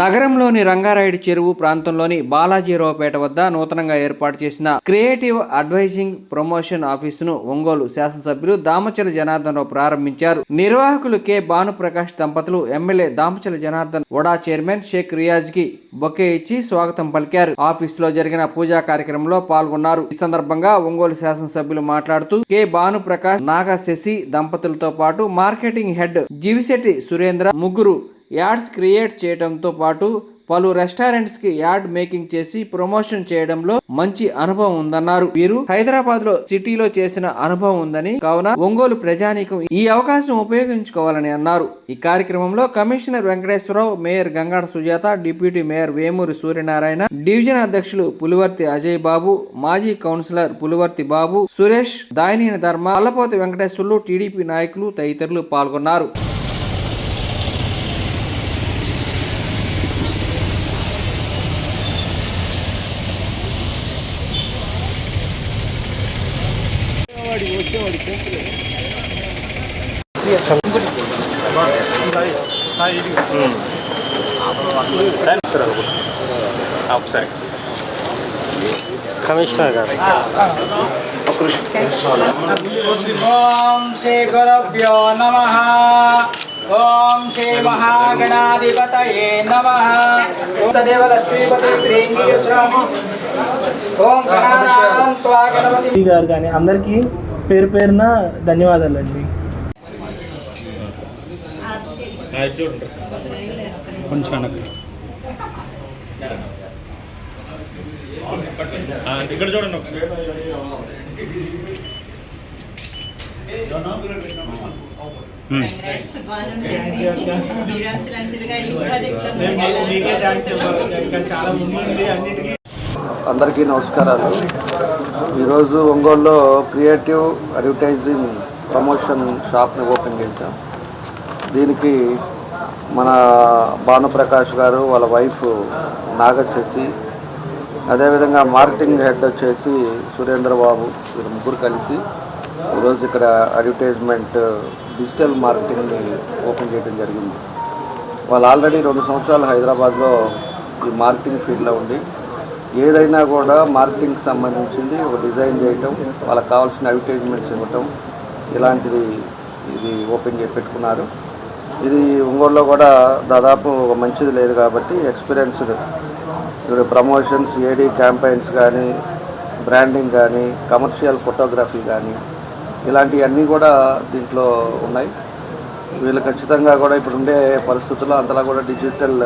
నగరంలోని రంగారాయుడు చెరువు ప్రాంతంలోని బాలాజీరావుపేట వద్ద నూతనంగా ఏర్పాటు చేసిన క్రియేటివ్ అడ్వైజింగ్ ప్రమోషన్ ఆఫీసును ఒంగోలు శాసనసభ్యులు దామచల జనార్దన్ రావు ప్రారంభించారు. నిర్వాహకులు కె. భానుప్రకాష్ దంపతులు ఎమ్మెల్యే దామచల జనార్దన్ వడా చైర్మన్ షేక్ రియాజ్కి బొకే ఇచ్చి స్వాగతం పలికారు. ఆఫీసులో జరిగిన పూజా కార్యక్రమంలో పాల్గొన్నారు. ఈ సందర్భంగా ఒంగోలు శాసనసభ్యులు మాట్లాడుతూ కె. భానుప్రకాష్ నాగ శశి దంపతులతో పాటు మార్కెటింగ్ హెడ్ జివిశెట్టి సురేంద్ర ముగ్గురు యాడ్స్ క్రియేట్ చేయడంతో పాటు పలు రెస్టారెంట్స్కి యాడ్ మేకింగ్ చేసి ప్రమోషన్ చేయడంలో మంచి అనుభవం ఉందన్నారు. వీరు హైదరాబాద్లో సిటీలో చేసిన అనుభవం ఉందని కావున ఒంగోలు ప్రజానీకం ఈ అవకాశం ఉపయోగించుకోవాలని అన్నారు. ఈ కార్యక్రమంలో commissioner Venkateswararao mayor Gangada Sujatha deputy mayor Vemuri Suryanarayana division అధ్యక్షులు పులివర్తి అజయ్ బాబు మాజీ కౌన్సిలర్ పులివర్తి బాబు సురేష్ దాయనీని ధర్మ అల్లపోతి వెంకటేశ్వర్లు టీడీపీ నాయకులు తదితరులు పాల్గొన్నారు. ఒకసారి కమిషనర్ గారు ఓం శ్రీ గురుభ్యో నమ ఓం శ్రీ మహాగణాధిపతయే నమ తదేవ లక్ష్మీపతి శ్రీంగీశ్వరం ఓం గణానాం త్వా గణపతి ఈ గారు కానీ అందరికీ పేరు పేరున ధన్యవాదాలండి కొంచెం వెనక్కి ఆ, ఇక్కడ చూడండి ఒకసారి ఉమ్. డ్రెస్ బాగా చేసి అంచులంచులుగా ఈ ప్రాజెక్టులో అందరికీ నమస్కారాలు. ఈరోజు ఒంగోలులో క్రియేటివ్ అడ్వర్టైజింగ్ ప్రమోషన్ షాప్ని ఓపెన్ చేశాం. దీనికి మన భానుప్రకాష్ గారు వాళ్ళ వైఫ్ నాగశశి అదేవిధంగా మార్కెటింగ్ హెడ్ వచ్చేసి సురేంద్రబాబు వీరు ముగ్గురు కలిసి ఈరోజు ఇక్కడ అడ్వర్టైజ్మెంట్ డిజిటల్ మార్కెటింగ్ని ఓపెన్ చేయడం జరిగింది. వాళ్ళు ఆల్రెడీ రెండు సంవత్సరాలు హైదరాబాద్లో ఈ మార్కెటింగ్ ఫీల్డ్లో ఉండి ఏదైనా కూడా మార్కెటింగ్కి సంబంధించింది ఒక డిజైన్ చేయటం వాళ్ళకి కావాల్సిన అడ్వర్టైజ్మెంట్స్ ఇవ్వటం ఇలాంటిది ఇది ఓపెన్ చేసి పెట్టుకున్నారు. ఇది ఒంగోలులో కూడా దాదాపు ఒక మంచిది లేదు కాబట్టి ఎక్స్పీరియన్స్డ్ ఇప్పుడు ప్రమోషన్స్ ఏడీ క్యాంపెయిన్స్ కానీ బ్రాండింగ్ కానీ కమర్షియల్ ఫోటోగ్రఫీ కానీ ఇలాంటివన్నీ కూడా దీంట్లో ఉన్నాయి. వీళ్ళు ఖచ్చితంగా కూడా ఇప్పుడు ఉండే పరిస్థితుల్లో అంతలా కూడా డిజిటల్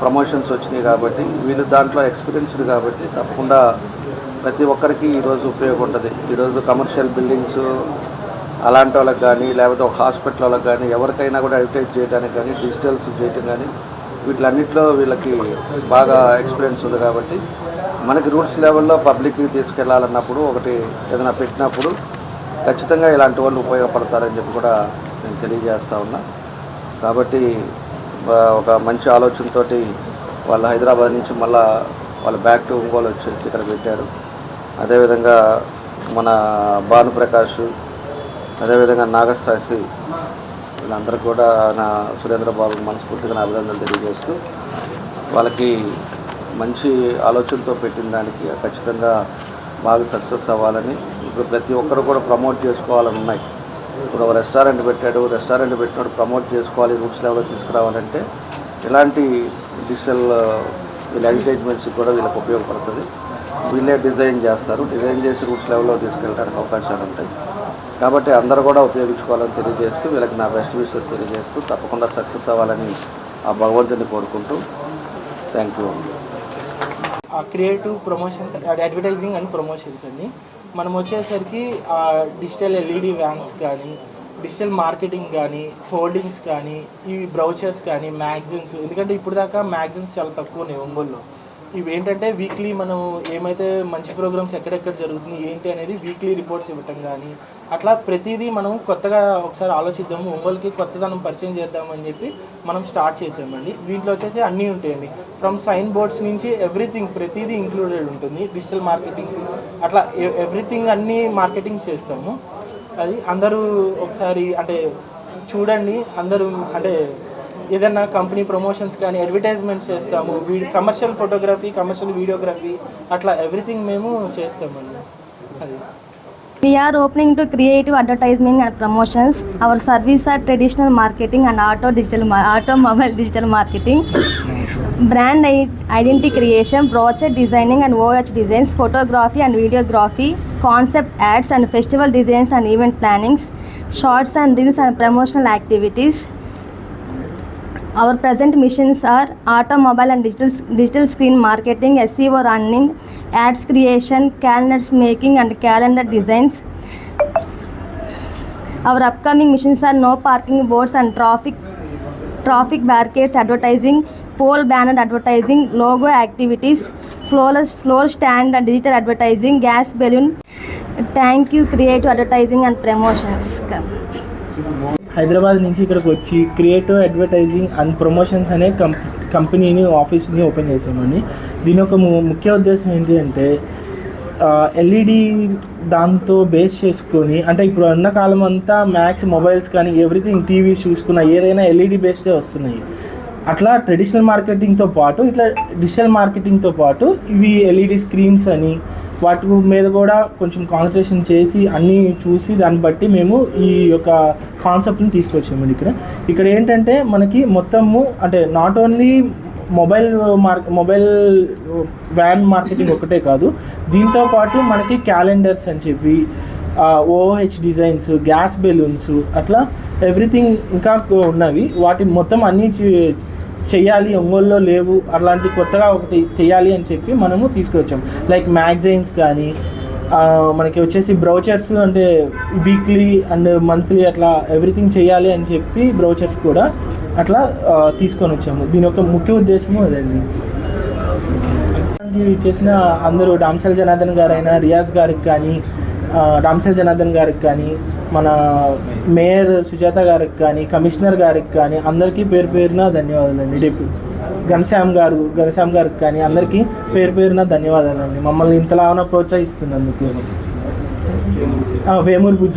ప్రమోషన్స్ వచ్చినాయి కాబట్టి వీళ్ళు దాంట్లో ఎక్స్పీరియన్స్డ్ కాబట్టి తప్పకుండా ప్రతి ఒక్కరికి ఈరోజు ఉపయోగపడుతుంది. ఈరోజు కమర్షియల్ బిల్డింగ్స్ అలాంటి వాళ్ళకి కానీ లేకపోతే ఒక హాస్పిటల్ వాళ్ళకి కానీ ఎవరికైనా కూడా అడ్వర్టైజ్ చేయడానికి కానీ డిజిటల్స్ చేయటం కానీ వీటిలన్నింటిలో వీళ్ళకి బాగా ఎక్స్పీరియన్స్ ఉంది కాబట్టి మనకి రూట్స్ లెవెల్లో పబ్లిక్కి తీసుకెళ్ళాలన్నప్పుడు ఒకటి ఏదైనా పెట్టినప్పుడు ఖచ్చితంగా ఇలాంటి వాళ్ళు ఉపయోగపడతారని చెప్పి కూడా నేను తెలియజేస్తా ఉన్నా. కాబట్టి ఒక మంచి ఆలోచనతోటి వాళ్ళు హైదరాబాద్ నుంచి మళ్ళా వాళ్ళు బ్యాక్ టు ఒంగోలు వచ్చేసి ఇక్కడ పెట్టారు. అదేవిధంగా మన భానుప్రకాష్ అదేవిధంగా నాగశాస్త్రి వీళ్ళందరూ కూడా నా సురేంద్రబాబు మనస్ఫూర్తిగా నా అభినందనలు తెలియజేస్తూ వాళ్ళకి మంచి ఆలోచనతో పెట్టిన దానికి ఖచ్చితంగా బాగా సక్సెస్ అవ్వాలని ఇప్పుడు ప్రతి ఒక్కరు కూడా ప్రమోట్ చేసుకోవాలని ఉన్నాయి. ఇప్పుడు ఒక రెస్టారెంట్ పెట్టాడు రెస్టారెంట్ పెట్టినప్పుడు ప్రమోట్ చేసుకోవాలి రూట్స్ లెవెల్లో తీసుకురావాలంటే ఇలాంటి డిజిటల్ వీళ్ళ అడ్వర్టైజ్మెంట్స్ కూడా వీళ్ళకి ఉపయోగపడుతుంది. వీళ్ళే డిజైన్ చేస్తారు డిజైన్ చేసి రూట్స్ లెవెల్లో తీసుకెళ్ళడానికి అవకాశాలు ఉంటాయి. కాబట్టి అందరూ కూడా ఉపయోగించుకోవాలని తెలియజేస్తూ వీళ్ళకి నా బెస్ట్ విషెస్ తెలియజేస్తూ తప్పకుండా సక్సెస్ అవ్వాలని ఆ భగవంతుని కోరుకుంటూ thank you. Creative promotions advertising and promotions అండి మనం వచ్చేసరికి డిజిటల్ ఎల్ఈడి వ్యాన్స్ కానీ డిజిటల్ మార్కెటింగ్ కానీ హోల్డింగ్స్ కానీ ఈ బ్రౌచర్స్ కానీ మ్యాగజైన్స్ ఎందుకంటే ఇప్పుడు దాకా మ్యాగజైన్స్ చాలా తక్కువ ఉన్నాయి ఒంగోలులో. ఇవి ఏంటంటే వీక్లీ మనం ఏమైతే మంచి ప్రోగ్రామ్స్ ఎక్కడెక్కడ జరుగుతుంది ఏంటి అనేది వీక్లీ రిపోర్ట్స్ ఇవ్వటం కానీ అట్లా ప్రతిదీ మనం కొత్తగా ఒకసారి ఆలోచిద్దాము ఒంగోలుకి కొత్తదనం పరిచయం చేద్దామని చెప్పి మనం స్టార్ట్ చేసామండి. దీంట్లో వచ్చేసి అన్నీ ఉంటాయండి. ఫ్రమ్ సైన్ బోర్డ్స్ నుంచి ఎవ్రీథింగ్ ప్రతిదీ ఇంక్లూడెడ్ ఉంటుంది. డిజిటల్ మార్కెటింగ్ అట్లా ఎవ్రీథింగ్ అన్నీ మార్కెటింగ్ చేస్తాము. అది అందరూ ఒకసారి అంటే చూడండి అందరూ అంటే ఏదైనా కంపెనీ ప్రమోషన్స్ కానీ అడ్వర్టైజ్మెంట్స్ చేస్తాము కమర్షియల్ ఫోటోగ్రఫీ కమర్షియల్ వీడియోగ్రఫీ అట్లా ఎవ్రీథింగ్ మేము చేస్తామండి అది We are opening to creative advertisement and promotions. Our services are traditional marketing and auto digital automobile digital marketing, brand i- identity creation, brochure designing and OH designs, photography and videography, concept ads and festival designs and event plannings, shorts and reels and promotional activities. Our present missions are automobile and digital, digital screen marketing, SEO running, ads creation, calendars making and calendar designs. Our upcoming missions are no parking boards and traffic traffic barricades advertising, pole banner advertising, logo activities, flawless floor stand and digital advertising, gas balloon. Thank you, creative advertising and promotions. Hyderabad నుంచి ఇక్కడికి వచ్చి creative advertising and promotions అనే కంప్ కంపెనీని ఆఫీస్ని open చేసామండి. దీని యొక్క ము- ముఖ్య ఉద్దేశం ఏంటి అంటే ఎల్ఈడి దాంతో బేస్ చేసుకొని అంటే ఇప్పుడు ఉన్న కాలం అంతా మ్యాక్స్ మొబైల్స్ కానీ ఎవ్రీథింగ్ టీవీ చూసుకున్న ఏదైనా ఎల్ఈడి బేస్డే వస్తున్నాయి. అట్లా ట్రెడిషనల్ మార్కెటింగ్తో పాటు ఇట్లా డిజిటల్ మార్కెటింగ్తో పాటు ఇవి ఎల్ఈడి స్క్రీన్స్ అని వాటి మీద కూడా కొంచెం కాన్సన్ట్రేషన్ చేసి అన్నీ చూసి దాన్ని బట్టి మేము ఈ యొక్క కాన్సెప్ట్ని తీసుకొచ్చామండి ఇక్కడ. ఇక్కడ ఏంటంటే మనకి మొత్తము అంటే not only mobile mark mobile van marketing ఒకటే కాదు దీంతో పాటు మనకి క్యాలెండర్స్ అని చెప్పి ఓహెచ్ డిజైన్స్ గ్యాస్ బెలూన్స్ అట్లా ఎవ్రీథింగ్ ఇంకా ఉన్నవి. వాటి మొత్తం అన్నీ చేయాలి ఒంగోలులో లేవు అలాంటి కొత్తగా ఒకటి చేయాలి అని చెప్పి మనము తీసుకొచ్చాం లైక్ మ్యాగజైన్స్ కానీ మనకి వచ్చేసి బ్రౌచర్స్ అంటే వీక్లీ అండ్ మంత్లీ అట్లా ఎవ్రీథింగ్ చేయాలి అని చెప్పి బ్రౌచర్స్ కూడా అట్లా తీసుకొని వచ్చాము. దీని యొక్క ముఖ్య ఉద్దేశము అదండి. చేసిన అందరూ డామ్సల్ జనార్దన్ గారైనా రియాజ్ గారికి కానీ రామ్సేల్ జనార్దన్ గారికి కానీ మన మేయర్ సుజాత గారికి కానీ కమిషనర్ గారికి కానీ అందరికీ పేరు పేరున ధన్యవాదాలండి. డిప్యూ ఘనశ్యామ్ గారు ఘనశ్యామ్ గారికి కానీ అందరికీ పేరు పేరున ధన్యవాదాలండి. మమ్మల్ని ఇంతలా ప్రోత్సహిస్తున్నందుకు. ఆ, వేమూరు బుజ్జి